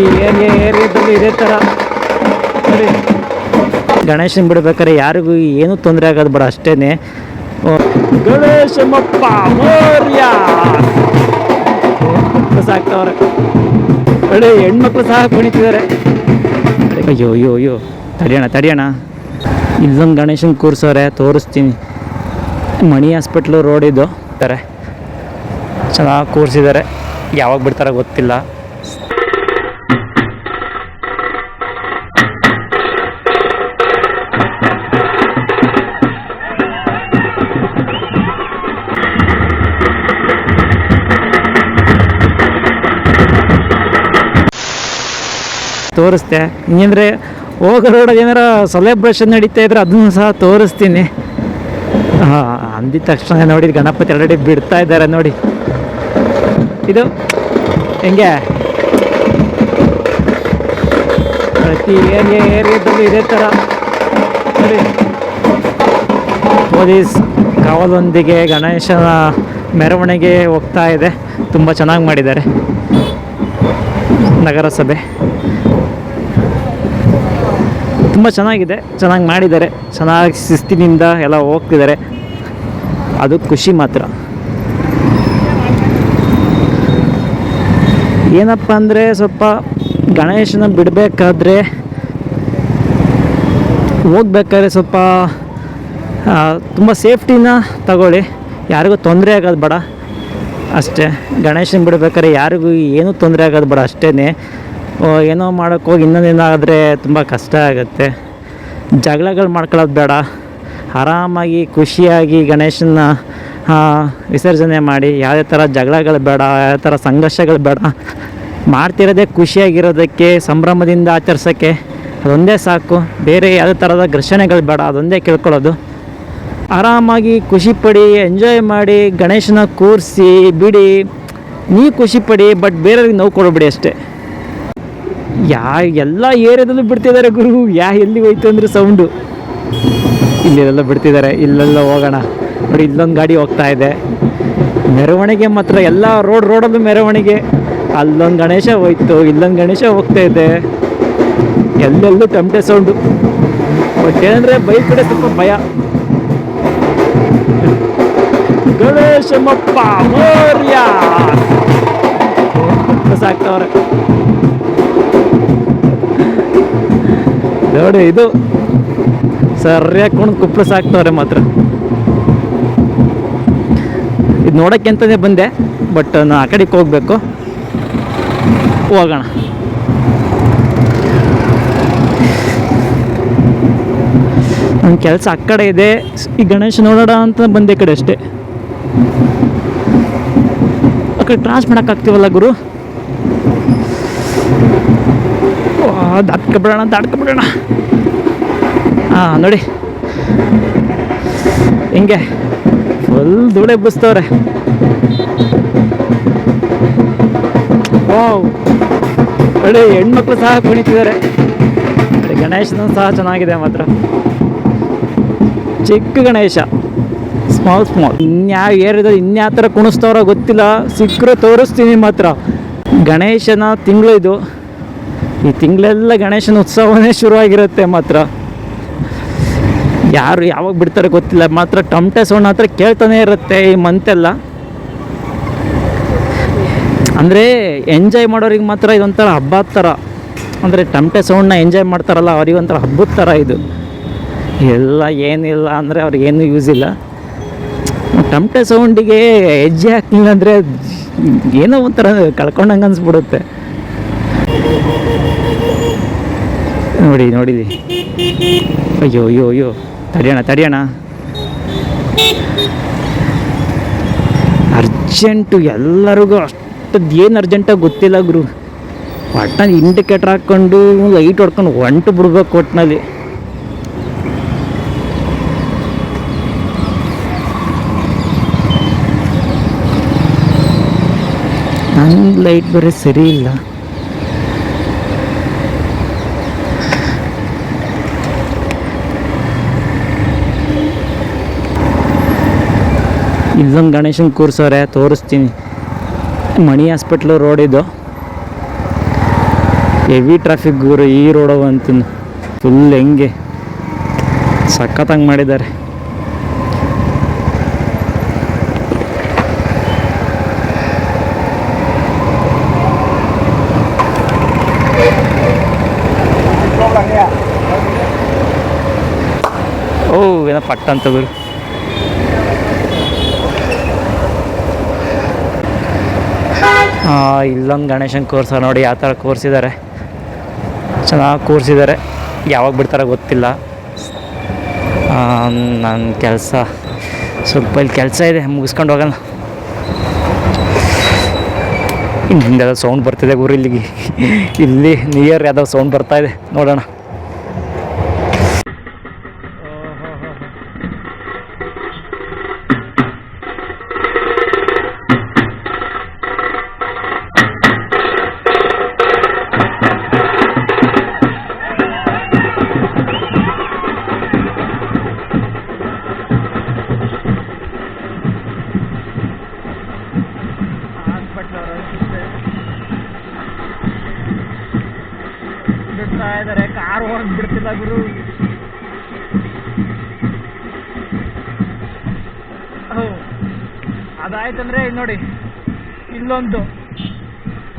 ಪ್ರತಿ ಏರಿಯಾ ಏರಿಯಾದಲ್ಲಿ ಇದೇ ಥರ ನೋಡಿ ಗಣೇಶನ್ ಬಿಡ್ಬೇಕಾದ್ರೆ ಯಾರಿಗೂ ಏನೂ ತೊಂದರೆ ಆಗೋದು ಬೇಡ ಅಷ್ಟೇ ಗಣೇಶಮಪ್ಪ ಮೌರ್ಯ. ಸಾಕ್ತವ್ರೆ ಒಳ್ಳೆ ಹೆಣ್ಮಕ್ಳು ಸಹ ಕುಣಿತಿದ್ದಾರೆ. ಅಯ್ಯೋ ಅಯ್ಯೋ ಅಯ್ಯೋ. ತಡಿಯೋಣ ತಡಿಯೋಣ. ಇಲ್ಲೊಂದು ಗಣೇಶನ್ ಕೂರಿಸೋರೆ ತೋರಿಸ್ತೀನಿ. ಮಣಿ ಹಾಸ್ಪಿಟ್ಲು ರೋಡಿದ್ದು ತಾರೆ. ಚೆನ್ನಾಗಿ ಕೂರಿಸಿದ್ದಾರೆ. ಯಾವಾಗ ಬಿಡ್ತಾರೋ ಗೊತ್ತಿಲ್ಲ. ತೋರಿಸ್ದೆ. ಹಿಂಗಂದರೆ ಹೋಗೋ ರೋಡ್ ಏನಾರ ಸೆಲೆಬ್ರೇಷನ್ ನಡೀತಾ ಇದ್ರೆ ಅದನ್ನು ಸಹ ತೋರಿಸ್ತೀನಿ. ಅಂದಿದ ತಕ್ಷಣ ನೋಡಿ ಗಣಪತಿ ಆಲ್ರೆಡಿ ಬಿಡ್ತಾ ಇದ್ದಾರೆ ನೋಡಿ. ಇದು ಹೆಂಗೆ? ಪ್ರತಿ ಏರಿಯಾ ಏರಿಯಾದಲ್ಲೂ ಇದೇ ಥರ ನೋಡಿ. ಪೊಲೀಸ್ ಕಾವಲೊಂದಿಗೆ ಗಣೇಶನ ಮೆರವಣಿಗೆ ಹೋಗ್ತಾ ಇದೆ. ತುಂಬ ಚೆನ್ನಾಗಿ ಮಾಡಿದ್ದಾರೆ. ನಗರಸಭೆ. ತುಂಬ ಚೆನ್ನಾಗಿದೆ, ಚೆನ್ನಾಗಿ ಮಾಡಿದ್ದಾರೆ. ಚೆನ್ನಾಗಿ ಶಿಸ್ತಿನಿಂದ ಎಲ್ಲ ಹೋಗ್ತಿದ್ದಾರೆ. ಅದು ಖುಷಿ ಮಾತ್ರ. ಏನಪ್ಪ ಅಂದರೆ ಸ್ವಲ್ಪ ಗಣೇಶನ ಬಿಡಬೇಕಾದ್ರೆ ಹೋಗ್ಬೇಕಾದ್ರೆ ಸ್ವಲ್ಪ ತುಂಬ ಸೇಫ್ಟಿನ ತಗೊಳ್ಳಿ. ಯಾರಿಗೂ ತೊಂದರೆ ಆಗೋದು ಬೇಡ. ಅಷ್ಟೇ. ಗಣೇಶನ ಬಿಡಬೇಕಾದ್ರೆ ಯಾರಿಗೂ ಏನೂ ತೊಂದರೆ ಆಗೋದು ಬೇಡ. ಅಷ್ಟೇ ಏನೋ ಮಾಡೋಕ್ಕೆ ಹೋಗಿ ಇನ್ನೊಂದೇನಾದರೆ ತುಂಬ ಕಷ್ಟ ಆಗುತ್ತೆ. ಜಗಳಗಳು ಮಾಡ್ಕೊಳ್ಳೋದು ಬೇಡ. ಆರಾಮಾಗಿ ಖುಷಿಯಾಗಿ ಗಣೇಶನ ವಿಸರ್ಜನೆ ಮಾಡಿ ಯಾವುದೇ ಥರ ಜಗಳಗಳು ಬೇಡ ಯಾವ ಥರ ಸಂಘರ್ಷಗಳು ಬೇಡ, ಮಾಡ್ತಿರೋದೇ ಖುಷಿಯಾಗಿರೋದಕ್ಕೆ, ಸಂಭ್ರಮದಿಂದ ಆಚರಿಸೋಕ್ಕೆ ಅದೊಂದೇ ಸಾಕು. ಬೇರೆ ಯಾವುದೇ ಥರದ ಘರ್ಷಣೆಗಳು ಬೇಡ, ಅದೊಂದೇ ಕೇಳ್ಕೊಳ್ಳೋದು. ಆರಾಮಾಗಿ ಖುಷಿ ಪಡಿ ಎಂಜಾಯ್ ಮಾಡಿ, ಗಣೇಶನ ಕೂರಿಸಿ, ಬಿಡಿ. ನೀವು ಖುಷಿ ಪಡಿ ಬಟ್ ಬೇರೆಯವ್ರಿಗೆ ನೋವು ಕೊಡಬಿಡಿ ಅಷ್ಟೇ. ಯಾ, ಎಲ್ಲ ಏರಿಯಾದಲ್ಲೂ ಬಿಡ್ತಿದ್ದಾರೆ ಗುರು. ಯಾ, ಎಲ್ಲಿ ಹೋಯ್ತು ಅಂದ್ರೆ ಸೌಂಡು ಇಲ್ಲೆಲ್ಲ ಬಿಡ್ತಿದ್ದಾರೆ. ಇಲ್ಲೆಲ್ಲ ಹೋಗೋಣ. ನೋಡಿ, ಇಲ್ಲೊಂದು ಗಾಡಿ ಹೋಗ್ತಾ ಇದೆ. ಮೆರವಣಿಗೆ ಮಾತ್ರ, ಎಲ್ಲ ರೋಡ್ ರೋಡಲ್ಲೂ ಮೆರವಣಿಗೆ. ಅಲ್ಲೊಂದು ಗಣೇಶ ಹೋಯ್ತು, ಇಲ್ಲೊಂದು ಗಣೇಶ ಹೋಗ್ತಾ ಇದೆ. ಎಲ್ಲೆಲ್ಲೂ ಟಮಟೆ ಸೌಂಡು ಬಟ್ ಏನಂದರೆ, ಬೈಕ್ ಕಡೆ ಸ್ವಲ್ಪ ಭಯ. ಗಣೇಶಮಪ್ಪ ನೋಡಿ, ಇದು ಸರಿಯಾಗಿ ಕುಣಿದು ಕುಪ್ಪಳ ಸಾಕ್ತವ್ರೆ ಮಾತ್ರ. ಇದು ನೋಡೋಕ್ಕೆ ಅಂತಲೇ ಬಂದೆ, ಬಟ್ ನಾನು ಆ ಕಡೆಗೆ ಹೋಗ್ಬೇಕು. ಹೋಗೋಣ. ನನ್ನ ಕೆಲಸ ಆ ಕಡೆ ಇದೆ. ಈ ಗಣೇಶ ನೋಡೋಣ ಅಂತ ಬಂದೆ ಕಡೆ ಅಷ್ಟೇ. ಆ ಕಡೆ ಟ್ರಾನ್ಸ್ ಮಾಡೋಕ್ಕಾಗ್ತೀವಲ್ಲ ಗುರು? ದಾಟ್ಕೊಬಿಡೋಣ ದಾಟ್ಕೊಬಿಡೋಣ ಹಾಂ ನೋಡಿ. ಹಿಂಗೆ ಫುಲ್ ಧೂಳೆ ಬುಸ್ತವ್ರೆ. ವಾವ್ ನೋಡಿ, ಹೆಣ್ಮಕ್ಳು ಸಹ ಕುಣಿತಿದ್ದಾರೆ. ಗಣೇಶನ ಸಹ ಚೆನ್ನಾಗಿದೆ ಮಾತ್ರ. ಚಿಕ್ಕ ಗಣೇಶ. ಸ್ಮಾಲ್ ಸ್ಮಾಲ್ ಇನ್ಯಾವ ಏರಿದ್ರೆ ಇನ್ಯಾವ ಥರ ಕುಣಿಸ್ತವ್ರೋ ಗೊತ್ತಿಲ್ಲ. ಸಿಕ್ಕರು ತೋರಿಸ್ತೀನಿ ಮಾತ್ರ. ಗಣೇಶನ ತಿಂಗಳು ಇದು. ಈ ತಿಂಗಳೆಲ್ಲ ಗಣೇಶನ ಉತ್ಸವನೇ ಶುರುವಾಗಿರುತ್ತೆ ಮಾತ್ರ. ಯಾರು ಯಾವಾಗ ಬಿಡ್ತಾರೆ ಗೊತ್ತಿಲ್ಲ. ಮಾತ್ರ ಟಮಟೆ ಸೌಂಡ್ ಹತ್ರ ಕೇಳ್ತಾನೆ ಇರುತ್ತೆ ಈ ಮಂತೆಲ್ಲ ಅಂದರೆ ಎಂಜಾಯ್ ಮಾಡೋರಿಗೆ ಮಾತ್ರ ಇದೊಂಥರ ಹಬ್ಬ ಥರ. ಅಂದರೆ ಟಮಟೆ ಸೌಂಡ್ನ ಎಂಜಾಯ್ ಮಾಡ್ತಾರಲ್ಲ ಅವ್ರಿಗೊಂಥರ ಹಬ್ಬದ ಥರ ಇದು. ಎಲ್ಲ ಏನಿಲ್ಲ, ಅಂದರೆ ಅವ್ರಿಗೇನು ಯೂಸ್ ಇಲ್ಲ. ಟಮಟೆ ಸೌಂಡಿಗೆ ಹೆಜ್ಜೆ ಹಾಕ್ಲಿಲ್ಲ ಅಂದರೆ ಏನೋ ಒಂಥರ ಕಳ್ಕೊಂಡಂಗೆ ಅನ್ಸ್ಬಿಡುತ್ತೆ. ನೋಡಿ ನೋಡಿದಿ ಅಯ್ಯೋ ಅಯ್ಯೋ ಅಯ್ಯೋ. ತಡಿಯೋಣ ತಡಿಯೋಣ. ಅರ್ಜೆಂಟು ಎಲ್ಲರಿಗೂ ಅಷ್ಟದ್ದು ಏನು ಅರ್ಜೆಂಟಾಗಿ ಗೊತ್ತಿಲ್ಲ ಗುರು. ಒಟ್ಟ ಇಂಡಿಕೇಟರ್ ಹಾಕ್ಕೊಂಡು ಲೈಟ್ ಹೊಡ್ಕೊಂಡು ಹೊಂಟು ಬಿಡ್ಬೇಕು ಒಟ್ಟಿನಲ್ಲಿ ನನ್ನ ಲೈಟ್ ಬರೀ ಸರಿ ಇಲ್ಲ. ಇಲ್ಲೊಂದು ಗಣೇಶನ ಕೂರ್ಸೋರೆ ತೋರಿಸ್ತೀನಿ. ಮಣಿ ಹಾಸ್ಪಿಟ್ಲು ರೋಡ್ ಇದು. ಹೆವಿ ಟ್ರಾಫಿಕ್ ಗುರು, ಈ ರೋಡು ಅಂತ. ಫುಲ್ ಹೆಂಗೆ. ಸಖತ್ತಂಗೆ ಮಾಡಿದ್ದಾರೆ. ಓ, ಏನೋ ಪಟ್ಟಂತ ಗುರು. ಇಲ್ಲೊಂದು ಗಣೇಶನ್ ಕೋರ್ಸ ನೋಡಿ ಯಾವ ಥರ ಕೋರ್ಸಿದ್ದಾರೆ ಚೆನ್ನಾಗಿ ಕೂರಿಸಿದ್ದಾರೆ ಯಾವಾಗ ಬಿಡ್ತಾರೋ ಗೊತ್ತಿಲ್ಲ. ನನ್ನ ಕೆಲಸ ಸ್ವಲ್ಪ ಇಲ್ಲಿ ಕೆಲಸ ಇದೆ, ಮುಗಿಸ್ಕೊಂಡು ಹೋಗೋಣ. ಹಿಂದೆಲ್ಲ ಸೌಂಡ್ ಬರ್ತಿದೆ ಗುರು ಇಲ್ಲಿಗೆ. ಇಲ್ಲಿ ನಿಯರ್ ಯಾವುದೋ ಸೌಂಡ್ ಬರ್ತಾ ಇದೆ, ನೋಡೋಣ. ಗುರು. ಅದಾಯ್ತಂದ್ರೆ ನೋಡಿ ಇಲ್ಲೊಂದು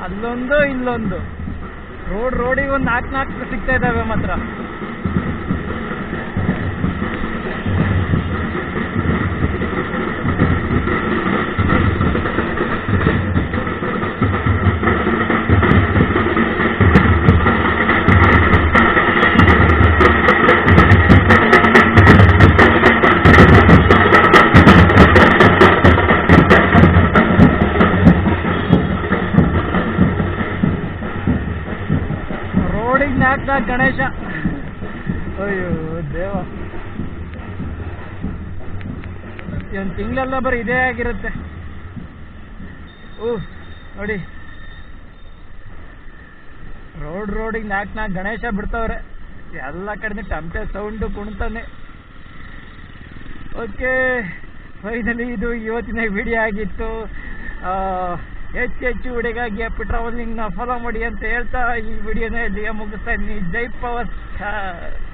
ಅಲ್ಲೊಂದು ಇಲ್ಲೊಂದು. ರೋಡ್ ರೋಡಿಗೆ ಒಂದು ನಾಲ್ಕು ನಾಲ್ಕು ಸಿಗ್ತಾ ಇದ್ದಾವೆ ಮಾತ್ರ. ಗಣೇಶ. ಅಯ್ಯೋ ದೇವ. ಒಂದು ತಿಂಗಳೆಲ್ಲ ಬರೀ ಇದೇ ಆಗಿರುತ್ತೆ. ಊ ನೋಡಿ. ರೋಡ್ ರೋಡಿಗೆ ನಾಲ್ಕು ನಾಲ್ಕು ಗಣೇಶ ಬಿಡ್ತಾವ್ರೆ. ಎಲ್ಲ ಕಡೆ ಟಂಪೆ ಸೌಂಡು ಕುಣ್ತಾನೆ. ಓಕೆ ಫೈನಲಿ ಇದು ಇವತ್ತಿನ ವಿಡಿಯೋ ಆಗಿತ್ತು. ಆ, ಹೆಚ್ಚು ಹೆಚ್ಚು ವಿಡಿಯೋಗಾಗಿ ಟ್ರಾವೆಲಿಂಗ್ನ ಫಾಲೋ ಮಾಡಿ ಅಂತ ಹೇಳ್ತಾ ಈ ವಿಡಿಯೋನ ಇಲ್ಲಿಗೆ ಮುಗಿಸ್ತಾ ಇದ್ದೀನಿ. ಜೈ ಪವರ್ ಸ್ಟಾರ್.